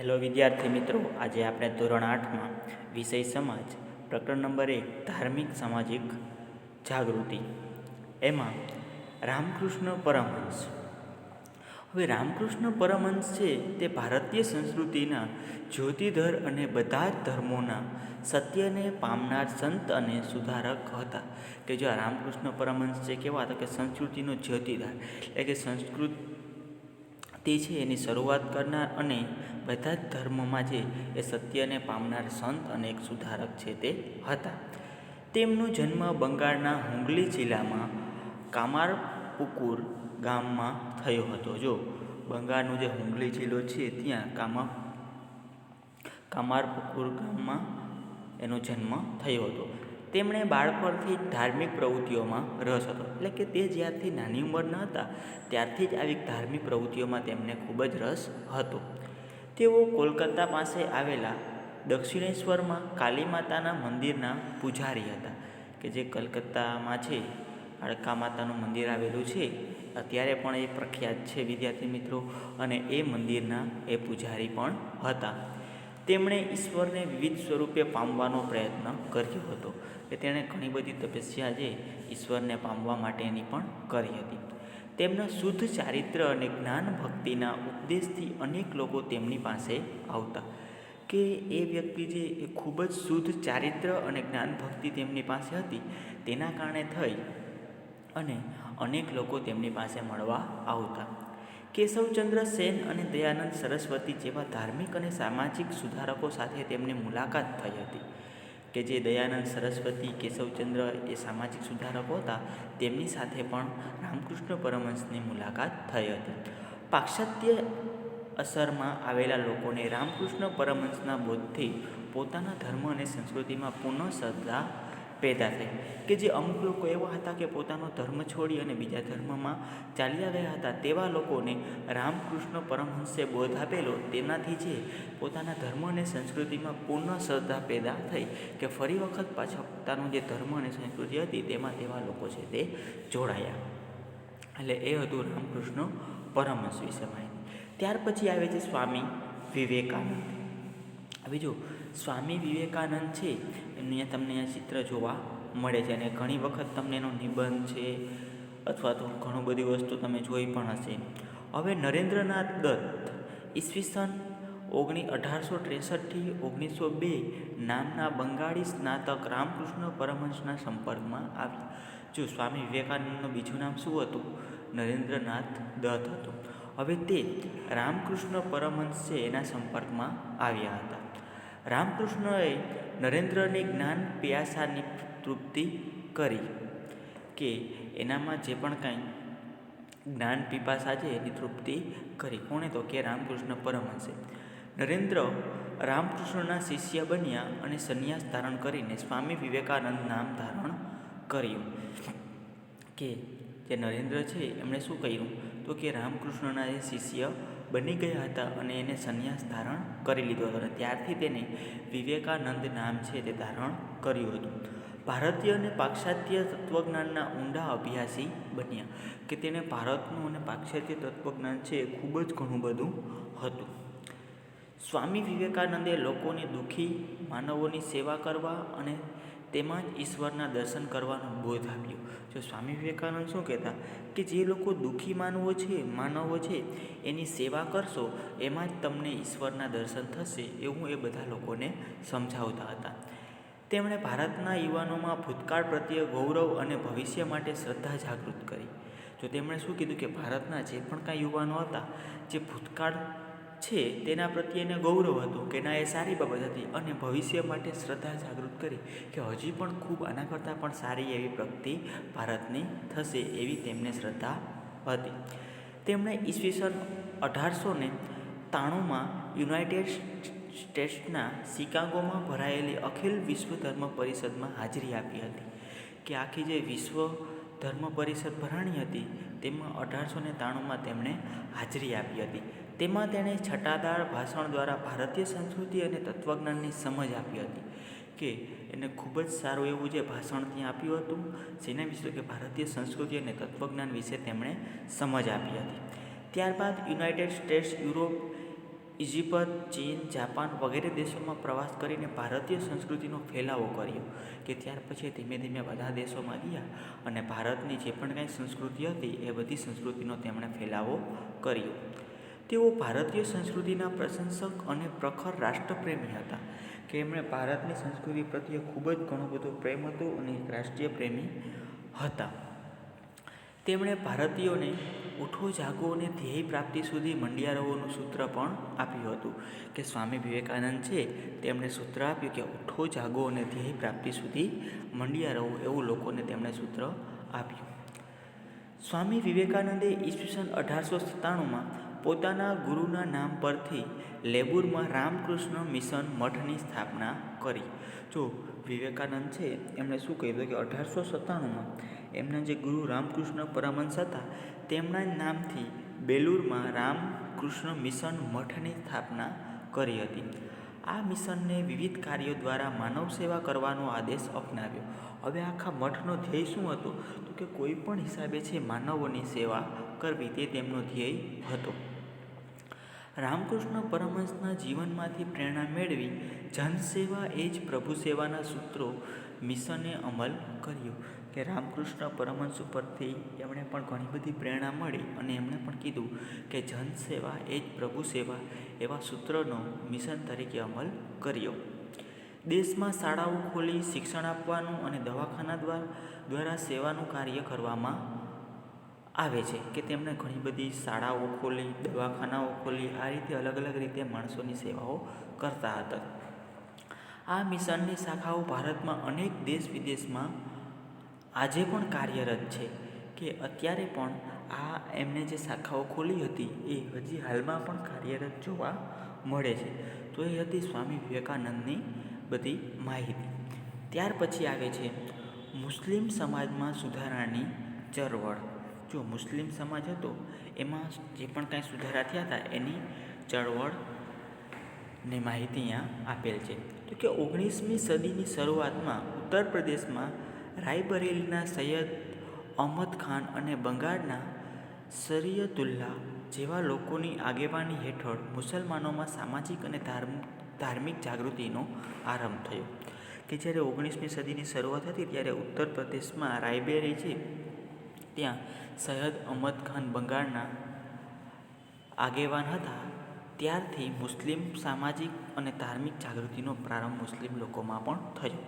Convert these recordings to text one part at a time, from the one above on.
Hello વિદ્યાર્થી મિત્રો. આજે આપણે ધોરણ આઠમાં વિષય સમાજ, પ્રકરણ નંબર એક, ધાર્મિક સામાજિક જાગૃતિ. એમાં રામકૃષ્ણ પરમહંસ. હવે રામકૃષ્ણ પરમહંસ છે તે ભારતીય સંસ્કૃતિના જ્યોતિધર અને બધા જ ધર્મોના સત્યને પામનાર સંત અને સુધારક હતા. કે જો રામકૃષ્ણ પરમહંસ છે કેવા હતા? કે સંસ્કૃતિનો જ્યોતિધર એટલે કે સંસ્કૃત તે છે એની શરૂઆત કરનાર અને બધા જ ધર્મમાં છે એ સત્યને પામનાર સંત અને એક સુધારક છે તે હતા. તેમનો જન્મ બંગાળના હુંગલી જિલ્લામાં કામારપુકુર ગામમાં થયો હતો. જો, બંગાળનો જે હુંગલી જિલ્લો છે ત્યાં કામા, કામારપુકુર ગામમાં એનો જન્મ થયો હતો. તેમણે બાળપણથી જ ધાર્મિક પ્રવૃત્તિઓમાં રસ હતો. એટલે કે તે જ્યારથી નાની ઉંમરના હતા, ત્યારથી જ આવી ધાર્મિક પ્રવૃત્તિઓમાં તેમને ખૂબ જ રસ હતો. તેઓ કોલકાતા પાસે આવેલા દક્ષિણેશ્વરમાં કાલી માતાના મંદિરના પૂજારી હતા, કે જે કલકત્તામાં છે. અડકા માતાનું મંદિર આવેલું છે. અત્યારે પણ એ પ્રખ્યાત છે વિદ્યાર્થી મિત્રો, અને એ મંદિરના એ પૂજારી પણ હતા. તેમણે ઈશ્વરને વિવિધ સ્વરૂપે પામવાનો પ્રયત્ન કર્યો હતો કે તેણે ઘણી બધી તપસ્યા જે ઈશ્વરને પામવા માટેની પણ કરી હતી. તેમના શુદ્ધ ચારિત્ર અને જ્ઞાન ભક્તિના ઉપદેશથી અનેક લોકો તેમની પાસે આવતા. કે એ વ્યક્તિ જે એ ખૂબ જ શુદ્ધ ચારિત્ર અને જ્ઞાન ભક્તિ તેમની પાસે હતી, તેના કારણે થઈ અને અનેક લોકો તેમની પાસે મળવા આવતા. કેશવચંદ્ર સેન અને દયાનંદ સરસ્વતી જેવા ધાર્મિક અને સામાજિક સુધારકો સાથે તેમની મુલાકાત થઈ હતી કે જે દયાનંદ સરસ્વતી, કેશવચંદ્ર એ સામાજિક સુધારકો હતા, તેમની સાથે પણ રામકૃષ્ણ પરમહંસની મુલાકાત થઈ હતી. પાશ્ચાત્ય અસરમાં આવેલા લોકોને રામકૃષ્ણ પરમહંસના બોધથી પોતાના ધર્મ અને સંસ્કૃતિમાં પુનઃ શ્રદ્ધા પેદા થઈ. કે જે અમુક લોકો એવા હતા કે પોતાનો ધર્મ છોડી અને બીજા ધર્મમાં ચાલ્યા ગયા હતા, તેવા લોકોને રામકૃષ્ણ પરમહંસે બોધ આપેલો. તેનાથી જે પોતાના ધર્મ અને સંસ્કૃતિમાં પૂર્ણ શ્રદ્ધા પેદા થઈ કે ફરી વખત પાછા પોતાનો જે ધર્મ અને સંસ્કૃતિ હતી, તેમાં તેવા લોકો છે તે જોડાયા. એટલે એ હતું રામકૃષ્ણ પરમહંસ વિશે માહિતી. ત્યાર પછી આવે છે સ્વામી વિવેકાનંદ. હવે જો સ્વામી વિવેકાનંદ છે, એમને તમને આ ચિત્ર જોવા મળે છે અને ઘણી વખત તમને એનો નિબંધ છે અથવા તો ઘણું બધી વસ્તુ તમે જોઈ પણ હશે. હવે નરેન્દ્રનાથ દત્ત ઈસવીસન ઓગણી અઢારસો ત્રેસઠથી ઓગણીસો બે નામના બંગાળી સ્નાતક રામકૃષ્ણ પરમહંસના સંપર્કમાં આવ્યા. જો સ્વામી વિવેકાનંદનું બીજું નામ શું હતું? નરેન્દ્રનાથ દત્ત હતું. હવે તે રામકૃષ્ણ પરમહંસ છે એના સંપર્કમાં આવ્યા હતા. રામકૃષ્ણએ નરેન્દ્રની જ્ઞાન પિયાસાની તૃપ્તિ કરી કે એનામાં જે પણ કાંઈ જ્ઞાન પીપાસા છે એની તૃપ્તિ કરી. કોણે તો? કે રામકૃષ્ણ પરમહંસે. નરેન્દ્ર રામકૃષ્ણના શિષ્ય બન્યા અને સંન્યાસ ધારણ કરીને સ્વામી વિવેકાનંદ નામ ધારણ કર્યું. કે જે નરેન્દ્ર છે, એમણે શું કહ્યું તો કે રામકૃષ્ણના એ શિષ્ય બની ગયા હતા અને એને સંન્યાસ ધારણ કરી લીધો હતો અને ત્યારથી તેને વિવેકાનંદ નામ છે તે ધારણ કર્યું હતું. ભારતીય અને પાશ્ચાત્ય તત્વજ્ઞાનના ઊંડા અભ્યાસી બન્યા કે તેને ભારતનું અને પાશ્ચાત્ય તત્વજ્ઞાન છે એ ખૂબ જ ઘણું બધું હતું. સ્વામી વિવેકાનંદે લોકોને દુઃખી માનવોની સેવા કરવા અને તેમાં જ ઈશ્વરના દર્શન કરવાનો બોધ આપ્યો. જો સ્વામી વિવેકાનંદ શું કહેતા? કે જે લોકો દુઃખી માનવો છે માનવો છે, એની સેવા કરશો, એમાં જ તમને ઈશ્વરના દર્શન થશે એવું એ બધા લોકોને સમજાવતા હતા. તેમણે ભારતના યુવાનોમાં ભૂતકાળ પ્રત્યે ગૌરવ અને ભવિષ્ય માટે શ્રદ્ધા જાગૃત કરી. જો તેમણે શું કીધું કે ભારતના જે પણ કાંઈ યુવાનો હતા, જે ભૂતકાળ છે તેના પ્રત્યે એને ગૌરવ હતું કે ના, એ સારી બાબત હતી અને ભવિષ્ય માટે શ્રદ્ધા જાગૃત કરી કે હજી પણ ખૂબ આના કરતાં પણ સારી એવી પ્રગતિ ભારતની થશે એવી તેમને શ્રદ્ધા હતી. તેમણે ઈસવીસન અઢારસો ને ત્રાણુંમાં યુનાઇટેડ સ્ટેટ્સના શિકાગોમાં ભરાયેલી અખિલ વિશ્વ ધર્મ પરિષદમાં હાજરી આપી હતી કે આખી જે વિશ્વ ધર્મ પરિષદ ભરાણી હતી તેમાં અઢારસો ને ત્રાણુંમાં તેમણે હાજરી આપી હતી. તેમાં તેણે છટાદાર ભાષણ દ્વારા ભારતીય સંસ્કૃતિ અને તત્વજ્ઞાનની સમજ આપી હતી કે એને ખૂબ જ સારું એવું જે ભાષણ ત્યાં આપ્યું હતું, જેના વિશે કે ભારતીય સંસ્કૃતિ અને તત્વજ્ઞાન વિશે તેમણે સમજ આપી હતી. ત્યારબાદ યુનાઇટેડ સ્ટેટ્સ, યુરોપ ઇજિપ્ત ચીન, જાપાન વગેરે દેશોમાં પ્રવાસ કરીને ભારતીય સંસ્કૃતિનો ફેલાવો કર્યો કે ત્યાર પછી ધીમે ધીમે બધા દેશોમાં ગયા અને ભારતની જે પણ કાંઈ સંસ્કૃતિ હતી એ બધી સંસ્કૃતિનો તેમણે ફેલાવો કર્યો. તેઓ ભારતીય સંસ્કૃતિના પ્રશંસક અને પ્રખર રાષ્ટ્રપ્રેમી હતા. કે એમણે ભારતની સંસ્કૃતિ પ્રત્યે ખૂબ જ ઘણો બધો પ્રેમ હતો અને એક રાષ્ટ્રીય પ્રેમી હતા. તેમણે ભારતીયોને ઉઠો, જાગો અને ધ્યેય પ્રાપ્તિ સુધી મંડિયા રહોનું સૂત્ર પણ આપ્યું હતું કે સ્વામી વિવેકાનંદ છે, તેમણે સૂત્ર આપ્યું કે ઉઠો, જાગો અને ધ્યેય પ્રાપ્તિ સુધી મંડિયા રહો એવું લોકોને તેમણે સૂત્ર આપ્યું. સ્વામી વિવેકાનંદે ઈસવીસન અઢારસો સત્તાણુંમાં પોતાના ગુરુના નામ પરથી લેબુરમાં રામકૃષ્ણ મિશન મઠની સ્થાપના કરી. જો વિવેકાનંદ છે, એમણે શું કહ્યું કે અઢારસો સત્તાણુંમાં એમના જે ગુરુ રામકૃષ્ણ પરમહંસ હતા, તેમના નામથી બેલુરમાં રામકૃષ્ણ મિશન મઠની સ્થાપના કરી હતી. આ મિશનને વિવિધ કાર્યો દ્વારા માનવ સેવા કરવાનો આદેશ અપનાવ્યો. હવે આખા મઠનો ધ્યેય શું હતો? તો કે કોઈ પણ હિસાબે છે માનવોની સેવા કરવી તે તેમનો ધ્યેય હતો. રામકૃષ્ણ પરમહંસના જીવનમાંથી પ્રેરણા મેળવી જનસેવા એ જ પ્રભુ સેવાના સૂત્રો મિશને અમલ કર્યો. કે રામકૃષ્ણ પરમહંસ ઉપરથી એમણે પણ ઘણી બધી પ્રેરણા મળી અને એમણે પણ કીધું કે જનસેવા એ જ પ્રભુ સેવા એવા સૂત્રનો મિશન તરીકે અમલ કર્યો. દેશમાં શાળાઓ ખોલી, શિક્ષણ આપવાનું અને દવાખાના દ્વારા દ્વારા સેવાનું કાર્ય કરવામાં આવે છે કે તેમણે ઘણી બધી શાળાઓ ખોલી, દવાખાનાઓ ખોલી, આ રીતે અલગ અલગ રીતે માણસોની સેવાઓ કરતા હતા. આ મિશનની શાખાઓ ભારતમાં અનેક દેશ વિદેશમાં આજે પણ કાર્યરત છે કે અત્યારે પણ આ એમને જે શાખાઓ ખોલી હતી એ હજી હાલમાં પણ કાર્યરત જોવા મળે છે. તો એ હતી સ્વામી વિવેકાનંદની બધી માહિતી. ત્યાર પછી આવે છે મુસ્લિમ સમાજમાં સુધારાની ચળવળ. જો મુસ્લિમ સમાજ હતો, એમાં જે પણ કાંઈ સુધારા થયા હતા, એની ચળવળની માહિતી અહીંયા આપેલ છે. તો કે ઓગણીસમી સદીની શરૂઆતમાં ઉત્તર પ્રદેશમાં રાયબરેલીના સૈયદ અહમદ ખાન અને બંગાળના શરિયતુલ્લાહ જેવા લોકોની આગેવાની હેઠળ મુસલમાનોમાં સામાજિક અને ધાર્મિક જાગૃતિનો આરંભ થયો કે જ્યારે ઓગણીસમી સદીની શરૂઆત હતી ત્યારે ઉત્તર પ્રદેશમાં રાયબેરી છે. ત્યાં સૈયદ અહમદ ખાન બંગાળના આગેવાન હતા. ત્યારથી મુસ્લિમ સામાજિક અને ધાર્મિક જાગૃતિનો પ્રારંભ મુસ્લિમ લોકોમાં પણ થયો.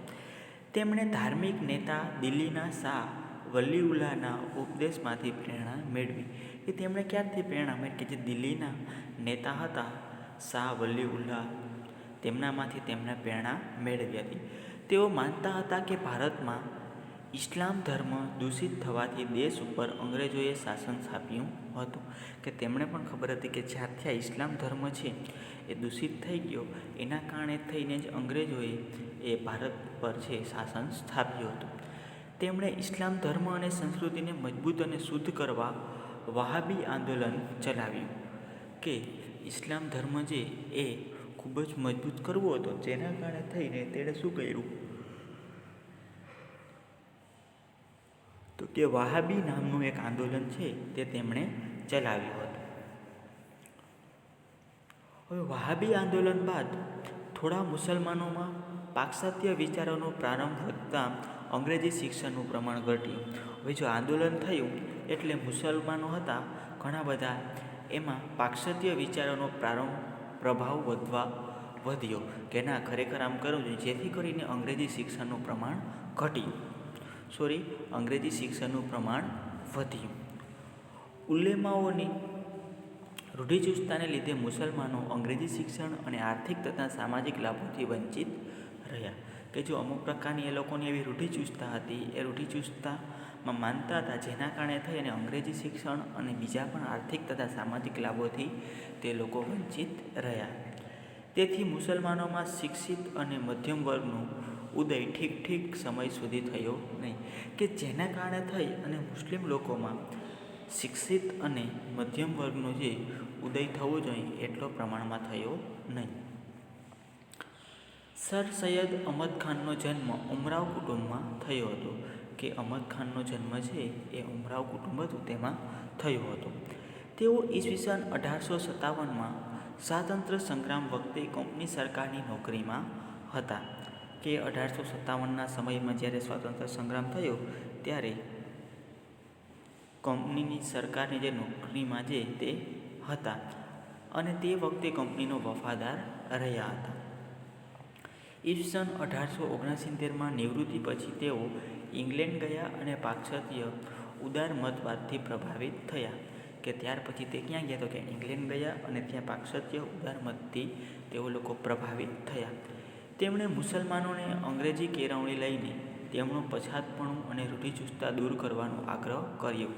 તેમણે ધાર્મિક નેતા દિલ્હીના શાહ વલીઉલ્લાના ઉપદેશમાંથી પ્રેરણા મેળવી કે તેમણે ક્યારથી પ્રેરણા મેળવી કે જે દિલ્હીના નેતા હતા, શાહ વલીઉલ્લા તેમનામાંથી તેમણે પ્રેરણા મેળવી હતી. તેઓ માનતા હતા કે ભારતમાં ઇસ્લામ ધર્મ દૂષિત થવાથી દેશ ઉપર અંગ્રેજોએ શાસન સ્થાપ્યું હતું. કે તેમણે પણ ખબર હતી કે જ્યારથી આ ઇસ્લામ ધર્મ છે એ દૂષિત થઈ ગયો, એના કારણે થઈને જ અંગ્રેજોએ એ ભારત પર છે શાસન સ્થાપ્યું હતું. તેમણે ઇસ્લામ ધર્મ અને સંસ્કૃતિને મજબૂત અને શુદ્ધ કરવા વહાબી આંદોલન ચલાવ્યું. કે ઇસ્લામ ધર્મ જે એ ખૂબ જ મજબૂત કરવો હતો, જેના કારણે થઈને તેણે શું કર્યું? તો કે વહાબી નામનું એક આંદોલન છે તે તેમણે ચલાવ્યું હતું. હવે વહાબી આંદોલન બાદ થોડા મુસલમાનોમાં પાશ્ચાત્ય વિચારોનો પ્રારંભ વધતા અંગ્રેજી શિક્ષણનું પ્રમાણ ઘટ્યું. હવે જો આંદોલન થયું એટલે મુસલમાનો હતા ઘણા બધા. એમાં પાશ્ચાત્ય વિચારોનો પ્રારંભ પ્રભાવ વધવા વધ્યો કે ના, ખરેખર આમ કરવું જોઈએ. જેથી કરીને અંગ્રેજી શિક્ષણનું પ્રમાણ ઘટ્યું. સોરી અંગ્રેજી શિક્ષણનું પ્રમાણ વધ્યું. ઉલ્લેમાઓની રૂઢિચુસ્તતાને લીધે મુસલમાનો અંગ્રેજી શિક્ષણ અને આર્થિક તથા સામાજિક લાભોથી વંચિત રહ્યા. કે જો અમુક પ્રકારની એ લોકોની એવી રૂઢિચુસ્તતા હતી, એ રૂઢિચુસ્તતામાં માનતા હતા, જેના કારણે થઈ અને અંગ્રેજી શિક્ષણ અને બીજા પણ આર્થિક તથા સામાજિક લાભોથી તે લોકો વંચિત રહ્યા. તેથી મુસલમાનોમાં શિક્ષિત અને મધ્યમ વર્ગનું ઉદય ઠીક ઠીક સમય સુધી થયો નહીં. કે જેના કારણે થઈ અને મુસ્લિમ લોકોમાં શિક્ષિત અને મધ્યમ વર્ગનો જે ઉદય થવો જોઈએ, એટલો પ્રમાણમાં થયો નહીં. સર સૈયદ અહમદ ખાનનો જન્મ ઉમરાવ કુટુંબમાં થયો હતો. કે અહમદ ખાનનો જન્મ છે એ ઉમરાવ કુટુંબ હતું, તેમાં થયો હતો. તેઓ ઈસવીસન અઢારસો સત્તાવનમાં સ્વાતંત્ર્ય સંગ્રામ વખતે કંપની સરકારની નોકરીમાં હતા. કે અઢારસો સત્તાવનના સમયમાં જ્યારે સ્વાતંત્ર્ય સંગ્રામ થયો, ત્યારે કંપનીની સરકારની જે નોકરીમાં જે તે હતા અને તે વખતે કંપનીનો વફાદાર રહ્યા હતા. ઈસન અઢારસો ઓગણસિત્તેરમાં નિવૃત્તિ પછી તેઓ ઇંગ્લેન્ડ ગયા અને પાશ્ચાત્ય ઉદાર મતવાદથી પ્રભાવિત થયા કે ત્યાર પછી તે ક્યાં ગયા તો કે ઇંગ્લેન્ડ ગયા અને ત્યાં પાશ્ચાત્ય ઉદાર મતથી તેઓ લોકો પ્રભાવિત થયા. તેમણે મુસલમાનોને અંગ્રેજી કેળવણી લઈને તેમનું પછાતપણું અને રૂઢિચુસ્તતા દૂર કરવાનો આગ્રહ કર્યો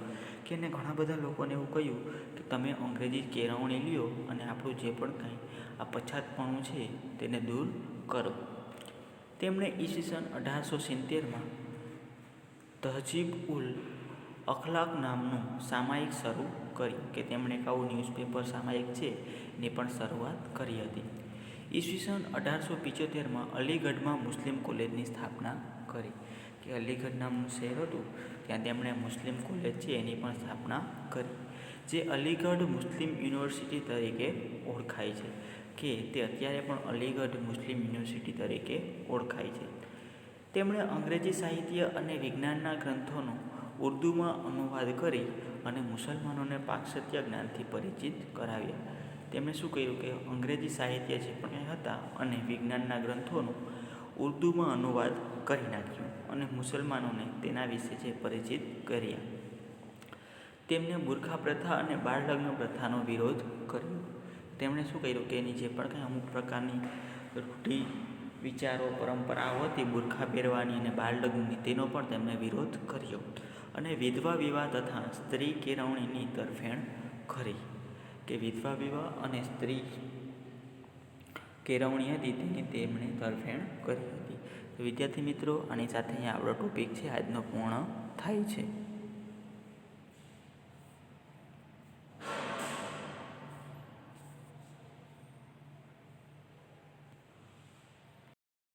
કે એને ઘણા બધા લોકોને એવું કહ્યું કે તમે અંગ્રેજી કેળવણી લ્યો અને આપણું જે પણ કાંઈ આ પછાતપણું છે તેને દૂર કરો. તેમણે ઈસવીસન અઢારસો સિત્તેરમાં તહજીબ ઉલ અખલાક નામનું સામાયિક શરૂ કર્યું કે તેમણે એક આવું ન્યૂઝપેપર સામાયિક છે ની પણ શરૂઆત કરી હતી. ઈસવીસન અઢારસો પિચોતેરમાં અલીગઢમાં મુસ્લિમ કોલેજની સ્થાપના કરી. કે અલીગઢ નામનું શહેર હતું, ત્યાં તેમણે મુસ્લિમ કોલેજ છે એની પણ સ્થાપના કરી, જે અલીગઢ મુસ્લિમ યુનિવર્સિટી તરીકે ઓળખાય છે. કે તે અત્યારે પણ અલીગઢ મુસ્લિમ યુનિવર્સિટી તરીકે ઓળખાય છે. તેમણે અંગ્રેજી સાહિત્ય અને વિજ્ઞાનના ગ્રંથોનો ઉર્દૂમાં અનુવાદ કરી અને મુસલમાનોને પાશ્ચાત્ય જ્ઞાનથી પરિચિત કરાવ્યા. તેમણે શું કહ્યું કે અંગ્રેજી સાહિત્ય જે પણ હતા અને વિજ્ઞાનના ગ્રંથોનો ઉર્દૂમાં અનુવાદ કરી નાખ્યો અને મુસલમાનોને તેના વિશે જે પરિચિત કર્યા. તેમને બુરખા પ્રથા અને બાળલગ્ન પ્રથાનો વિરોધ કર્યો. તેમણે શું કર્યું કે એની જે પણ કાંઈ અમુક પ્રકારની રૂઢિ, વિચારો, પરંપરાઓ હતી, બુરખા પહેરવાની અને બાળલગ્નની તેનો પણ તેમણે વિરોધ કર્યો અને વિધવા વિવાહ તથા સ્ત્રી કેળવણીની તરફેણ કરી. કે વિધવા વિવાહ અને સ્ત્રી કેળવણી હતી તેની તેમણે તરફેણ કરી હતી. વિદ્યાર્થી મિત્રો, આની સાથે અહીંયા આપણો ટોપિક છે. આજનો પૂર્ણ થાય છે.